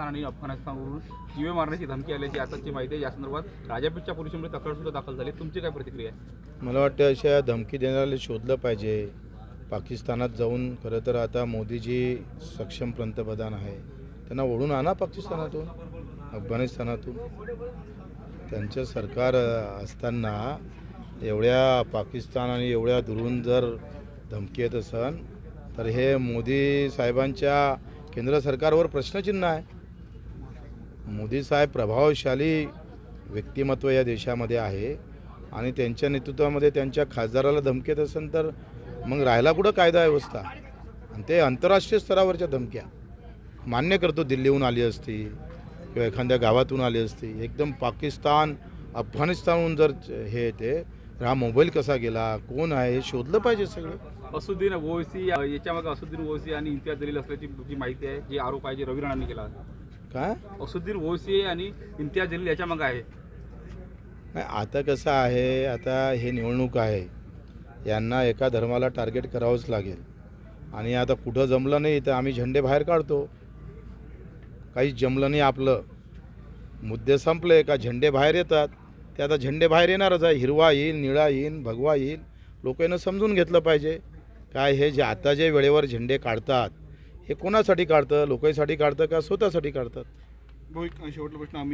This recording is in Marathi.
पाकिस्तान आणि अफगाणिस्तानवरून जीवे मारण्याची धमकी आल्याची आताची माहिती आहे. या संदर्भात राजापीठच्या पोलिसांमध्ये तक्रार सुद्धा दाखल झाली. तुमची काय प्रतिक्रिया आहे? मला वाटतं अशा धमकी देणाऱ्याला शोधलं पाहिजे. पाकिस्तानात जाऊन खरं तर आता मोदीजी सक्षम पंतप्रधान आहे. त्यांना ओढून आणा पाकिस्तानातून अफगाणिस्तानातून. त्यांचं सरकार असताना एवढ्या पाकिस्तान आणि एवढ्या दुरून जर धमकी येत असन तर हे मोदी साहेबांच्या केंद्र सरकारवर प्रश्नचिन्ह आहे. मोदी साहेब प्रभावशाली व्यक्तिमत्व या देशामध्ये आहे आणि त्यांच्या नेतृत्वामध्ये त्यांच्या खासदाराला धमकी येत असेल तर मग राहायला कुठं कायदा व्यवस्था? आणि ते आंतरराष्ट्रीय स्तरावरच्या धमक्या. मान्य करतो दिल्लीहून आली असती किंवा एखाद्या गावातून आली असती. एकदम पाकिस्तान अफगाणिस्तानहून जर हे येते तर हा मोबाईल कसा गेला? कोण आहे? हे शोधलं पाहिजे सगळं. असुद्दीन ओवैसी याच्यामध्ये असुद्दीन ओवैसी आणि इम्तियाज जलील असल्याची जी माहिती आहे जे आरोप आहे जे रवी राणांनी केला. काय असुद्दीन ओवैसी आणि इम्तियाज जलील याच्यामागे आहे. नाही आता कसं आहे आता हे निवडणूक आहे. यांना एका धर्माला टार्गेट करावंच लागेल. आणि आता कुठं जमलं नाही तर आम्ही झेंडे बाहेर काढतो. काही जमलं नाही आपलं. मुद्दे संपले का झेंडे बाहेर येतात. ते आता झेंडे बाहेर येणारच आहे. हिरवा येईल निळा येईल भगवा येईल. लोकांना समजून घेतलं पाहिजे. काय हे जे आता जे वेळेवर झेंडे काढतात हे कोणासाठी काढतं? लोकांसाठी काढतं का स्वतःसाठी काढतात? शेवटला प्रश्न. आम्ही